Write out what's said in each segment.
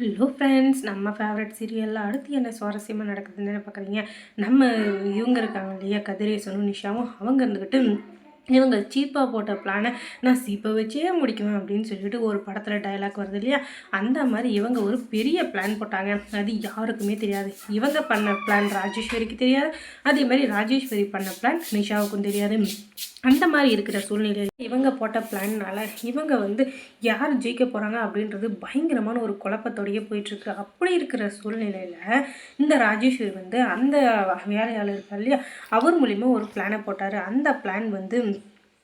Hello friends நம்ம favourite சீரியலில் அடுத்து என்ன சுவாரஸ்யமாக நடக்குதுன்னு பார்க்குறீங்க? நம்ம இவங்க இருக்காங்க இல்லையா கதிரேசனும் நிஷாவும். அவங்க இருந்துக்கிட்டு இவங்க சீப்பாக போட்ட பிளானை நான் சீப்பை வச்சே முடிக்குவேன் அப்படின்னு சொல்லிட்டு ஒரு படத்தில் டயலாக் வருது இல்லையா? அந்த மாதிரி இவங்க ஒரு பெரிய பிளான் போட்டாங்க. அது யாருக்குமே தெரியாது. இவங்க பண்ண பிளான் ராஜேஸ்வரிக்கு தெரியாது. அதே மாதிரி ராஜேஸ்வரி பண்ண பிளான் நிஷாவுக்கும் தெரியாது. அந்த மாதிரி இருக்கிற சூழ்நிலையில் இவங்க போட்ட பிளான்னால இவங்க வந்து யார் ஜெயிக்க போகிறாங்க அப்படின்றது பயங்கரமான ஒரு குழப்பத்தோடையே போயிட்டுருக்கு. அப்படி இருக்கிற சூழ்நிலையில் இந்த ராஜேஸ்வரி வந்து அந்த வேலையாளர் இருக்கார் இல்லையா அவர் மூலிமா ஒரு பிளானை போட்டார். அந்த பிளான் வந்து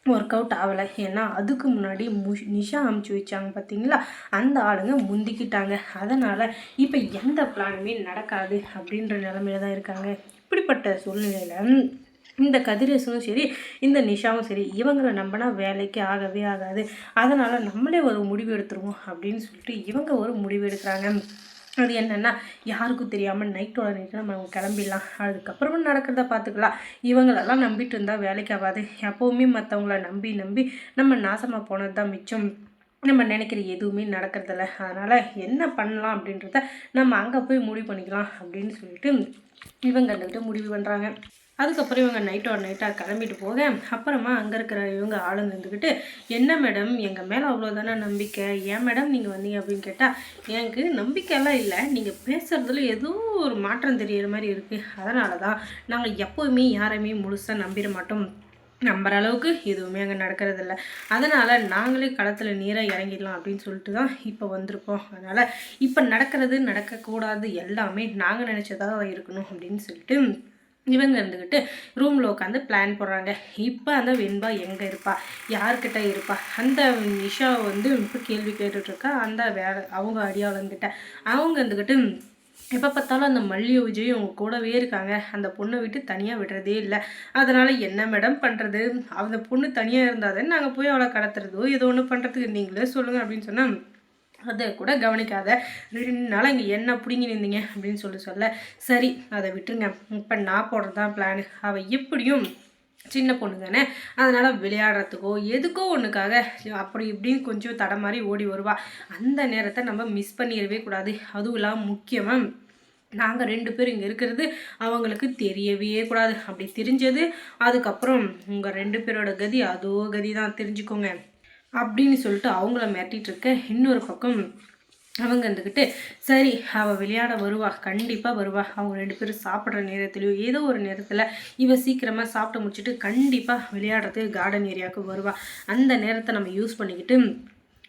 ஒர்க் அவுட் ஆகலை. ஏன்னா அதுக்கு முன்னாடி முஷ் நிஷா அமுச்சு வச்சாங்க பார்த்தீங்களா அந்த ஆளுங்க முந்திக்கிட்டாங்க. அதனால் இப்போ எந்த பிளானுமே நடக்காது அப்படின்ற நிலமையில தான் இருக்காங்க. இப்படிப்பட்ட சூழ்நிலையில் இந்த கதிரேசனும் சரி இந்த நிஷாவும் சரி இவங்களை நம்பினா வேலைக்கு ஆகவே ஆகாது. அதனால் நம்மளே ஒரு முடிவு எடுத்துருவோம் அப்படின்னு சொல்லிட்டு இவங்க ஒரு முடிவு எடுக்கிறாங்க. அது என்னென்னா யாருக்கும் தெரியாமல் நைட்டோட நைட்டு நம்ம கிளம்பிடலாம். அதுக்கப்புறமா நடக்கிறத பார்த்துக்கலாம். இவங்களெல்லாம் நம்பிட்டு இருந்தால் வேலைக்கு ஆகாது. எப்போவுமே மற்றவங்கள நம்பி நம்பி நம்ம நாசமாக போனது தான் மிச்சம். நம்ம நினைக்கிற எதுவுமே நடக்கிறதில்ல. அதனால் என்ன பண்ணலாம் அப்படின்றத நம்ம அங்கே போய் முடிவு பண்ணிக்கலாம் அப்படின்னு சொல்லிட்டு இவங்க முடிவு பண்ணுறாங்க அதுக்கப்புறம் இவங்க நைட்டோட நைட்டாக கிளம்பிட்டு போக அப்புறமா அங்கே இருக்கிற இவங்க ஆளுங்க இருந்துக்கிட்டு என்ன மேடம் எங்கள் மேலே அவ்வளோதானே நம்பிக்கை? ஏன் மேடம் நீங்கள் வந்தீங்க? அப்படின்னு கேட்டால் எனக்கு நம்பிக்கையெல்லாம் இல்லை. நீங்கள் பேசுகிறதுல ஏதோ ஒரு மாற்றம் தெரியிற மாதிரி இருக்குது அதனால தான் நாங்கள் எப்போவுமே யாரையுமே முழுசாக நம்பிட மாட்டோம். நம்புற அளவுக்கு எதுவுமே அங்கே நடக்கிறதில்ல அதனால் நாங்களே களத்தில் நீராக இறங்கிடலாம் அப்படின்னு சொல்லிட்டு தான் இப்போ வந்திருக்கோம். அதனால் இப்போ நடக்கிறது நடக்கக்கூடாது எல்லாமே நாங்கள் நினச்சதாக இருக்கணும் அப்படின்னு சொல்லிட்டு இவங்க இருந்துக்கிட்டு ரூமில் உட்காந்து பிளான் போடுறாங்க. இப்போ அந்த வெண்பா எங்கே இருப்பா? யார்கிட்ட இருப்பா? அந்த நிஷா வந்து இப்போ கேள்வி கேட்டுட்ருக்கா அந்த வேலை அவங்க அடியாளங்கிட்ட அவங்க இருந்துக்கிட்டு எப்போ பார்த்தாலும் அந்த மல்லிகை விஜயும் அவங்க கூடவே இருக்காங்க. அந்த பொண்ணை விட்டு தனியாக விடுறதே இல்லை. அதனால் என்ன மேடம் பண்ணுறது அந்த பொண்ணு தனியாக இருந்தால் தான் நாங்கள் போய் அவளை கடத்துறதோ ஏதோ ஒன்று பண்ணுறதுக்கு நீங்களே சொல்லுங்கள் அப்படின்னு சொன்னால் அதை கூட கவனிக்காத. ரெண்டு நாள் இங்கே என்ன பிடிங்கி நின்றீங்க அப்படின்னு சொல்லி சொல்ல. சரி அதை விட்டுருங்க. இப்போ நான் போடுறது தான் பிளான் அவள் எப்படியும் சின்ன பொண்ணு தானே. அதனால் விளையாடுறதுக்கோ எதுக்கோ ஒன்றுக்காக அப்படி இப்படின்னு கொஞ்சம் தடை மாதிரி ஓடி வருவா. அந்த நேரத்தை நம்ம மிஸ் பண்ணிடவே கூடாது. அதுவும் இல்லாமல் முக்கியமாக நாங்கள் ரெண்டு பேரும் இங்கே இருக்கிறது அவங்களுக்கு தெரியவே கூடாது. அப்படி தெரிஞ்சது அதுக்கப்புறம் உங்கள் ரெண்டு பேரோட கதி அதோ கதி தான் தெரிஞ்சுக்கோங்க. அப்படின்னு சொல்லிட்டு அவங்கள மிரட்டிகிட்டு இருக்க இன்னொரு பக்கம் அவங்க இருந்துக்கிட்டு சரி அவள் விளையாட வருவா கண்டிப்பாக வருவா. அவங்க ரெண்டு பேரும் சாப்பிட்ற நேரத்துலையோ ஏதோ ஒரு நேரத்தில் இவள் சீக்கிரமாக சாப்பிட்டு முடிச்சுட்டு கண்டிப்பாக விளையாடுறது கார்டன் ஏரியாவுக்கு வருவா. அந்த நேரத்தை நம்ம யூஸ் பண்ணிக்கிட்டு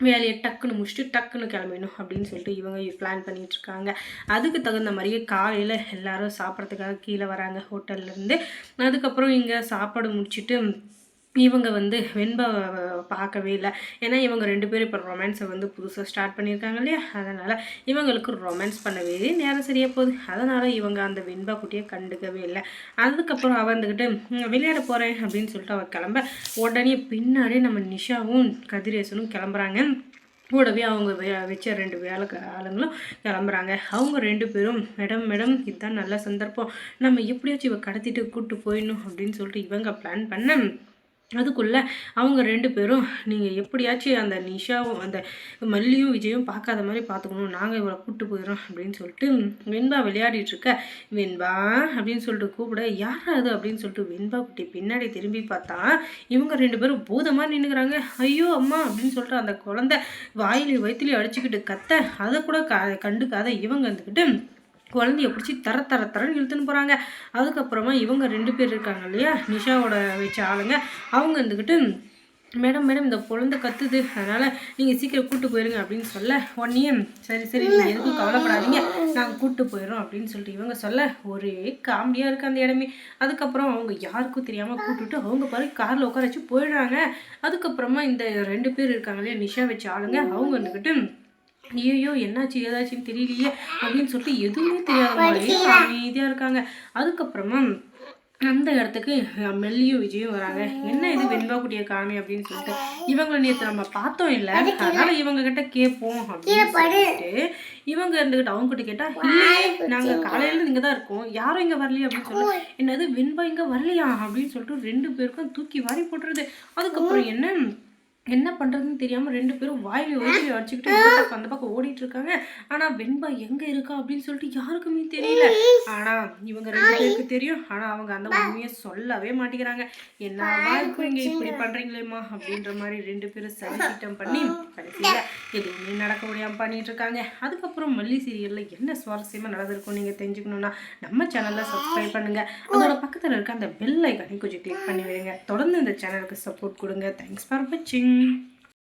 வேலையை டக்குன்னு முடிச்சுட்டு டக்குன்னு கிளம்பிடணும் அப்படின்னு சொல்லிட்டு இவங்க பிளான் பண்ணிகிட்டு இருக்காங்க. அதுக்கு தகுந்த மாதிரியே காலையில் எல்லாரும் சாப்பிட்றதுக்காக கீழே வராங்க ஹோட்டல்லேருந்து அதுக்கப்புறம் இங்கே சாப்பாடு முடிச்சுட்டு இவங்க வந்து வெண்பா பார்க்கவே இல்லை. ஏன்னா இவங்க ரெண்டு பேரும் இப்போ ரொமான்ஸை வந்து புதுசாக ஸ்டார்ட் பண்ணியிருக்காங்க இல்லையா? அதனால் இவங்களுக்கு ரொமான்ஸ் பண்ணவே நேரம் சரியாக போகுது. அதனால் இவங்க அந்த வெண்பா குட்டியை கண்டுக்கவே இல்லை. அதுக்கப்புறம் அவள் வந்துக்கிட்டு விளையாட போகிறேன் அப்படின்னு சொல்லிட்டு அவள் கிளம்ப. உடனே பின்னாடியே நம்ம நிஷாவும் கதிரேசனும் கிளம்புறாங்க. கூடவே அவங்க வச்ச ரெண்டு வேலை ஆளுங்களும் கிளம்புறாங்க. அவங்க ரெண்டு பேரும் மேடம் மேடம் இதுதான் நல்ல சந்தர்ப்பம். நம்ம எப்படியாச்சும் இவ கடத்திட்டு கூப்பிட்டு போயிடணும் அப்படின்னு சொல்லிட்டு இவங்க பிளான் பண்ண அதுக்குள்ளே அவங்க ரெண்டு பேரும் நீங்கள் எப்படியாச்சும் அந்த நிஷாவும் அந்த மல்லியும் விஜயும் பார்க்காத மாதிரி பார்த்துக்கணும். நாங்கள் இவளை கூப்பிட்டு போயிடுறோம் அப்படின்னு சொல்லிட்டு வெண்பா விளையாடிட்டுருக்க வெண்பா அப்படின்னு சொல்லிட்டு கூப்பிட யார் அது அப்படின்னு சொல்லிட்டு வெண்பா குட்டி பின்னாடி திரும்பி பார்த்தா இவங்க ரெண்டு பேரும் பூதமாக நின்றுக்கிறாங்க ஐயோ அம்மா அப்படின்னு சொல்லிட்டு அந்த குழந்தை வாயிலையும் வயிற்றுலையும் அடிச்சுக்கிட்டு கத்த அதை கூட க கண்டுக்காத இவங்க வந்துக்கிட்டு குழந்தைய பிடிச்சி தர தர தரன்னு இழுத்துன்னு போகிறாங்க அதுக்கப்புறமா இவங்க ரெண்டு பேர் இருக்காங்க இல்லையா? நிஷாவோட வச்ச ஆளுங்க. அவங்க இருந்துக்கிட்டு மேடம் மேடம் இந்த குழந்தை கத்துது. அதனால் நீங்கள் சீக்கிரம் கூப்பிட்டு போயிருங்க அப்படின்னு சொல்ல உடனே சரி சரி நீங்கள் எதுக்கும் கவலைப்படாதீங்க. நாங்கள் கூப்பிட்டு போயிடும் அப்படின்னு சொல்லிட்டு இவங்க சொல்ல ஒரே காமெடியாக இருக்குது அந்த இடமே. அதுக்கப்புறம் அவங்க யாருக்கும் தெரியாமல் கூப்பிட்டுட்டு அவங்க பாரு காரில் உட்கார வச்சு போயிடுறாங்க. அதுக்கப்புறமா இந்த ரெண்டு பேர் இருக்காங்க இல்லையா? நிஷா வச்சு ஆளுங்க. அவங்க வந்துக்கிட்டு ஐயோ என்னாச்சு ஏதாச்சுன்னு தெரியலையே அப்படின்னு சொல்லிட்டு எதுவுமே தெரியாத மாதிரி அமைதியாக இருக்காங்க. அதுக்கப்புறமா அந்த இடத்துக்கு மெல்லியும் விஜயும் வராங்க. என்ன இது வெண்பா குட்டிய காமி அப்படின்னு சொல்லிட்டு. இவங்களை நேற்று நம்ம பார்த்தோம் இல்லை. அதனால இவங்க கிட்ட கேட்போம் அப்படின்னு சொல்லிட்டு இவங்க இருந்துகிட்டு அவங்க கிட்ட கேட்டா இல்லையே நாங்க காலையில இங்க தான் இருக்கோம். யாரும் இங்க வரலையே அப்படின்னு சொல்லி என்னது வெண்பா இங்க வரலையா? அப்படின்னு சொல்லிட்டு ரெண்டு பேருக்கும் தூக்கி வாரி போட்டுருது. அதுக்கப்புறம் என்ன என்ன பண்ணுறதுன்னு தெரியாமல் ரெண்டு பேரும் வாயில் ஓடி அடிச்சுக்கிட்டு இந்த பக்கம் அந்த பக்கம் ஓடிட்டு இருக்காங்க ஆனால் வெண்பா எங்கே இருக்கா அப்படின்னு சொல்லிட்டு யாருக்குமே தெரியல. ஆனால் இவங்க ரெண்டு பேருக்கு தெரியும். ஆனால் அவங்க அந்த உண்மையை சொல்லவே மாட்டேங்கிறாங்க. என்ன இருக்கும் இங்கே இப்படி பண்ணுறீங்களேம்மா அப்படின்ற மாதிரி ரெண்டு பேரும் சதித்திட்டம் பண்ணி கடைசியில் எதுவுமே நடக்க முடியாமல் பண்ணிட்டு இருக்காங்க அதுக்கப்புறம் மல்லி சீரியலில் என்ன சுவாரஸ்யமாக நடந்திருக்கும் நீங்கள் தெரிஞ்சுக்கணுன்னா நம்ம சேனலில் சப்ஸ்கிரைப் பண்ணுங்கள் அதோட பக்கத்தில் இருக்க அந்த பெல் ஐக்கானையும் கொஞ்சம் கிளிக் பண்ணி விடுங்க தொடர்ந்து இந்த சேனலுக்கு சப்போர்ட் கொடுங்க. தேங்க்ஸ் ஃபார் வாட்சிங் Mm.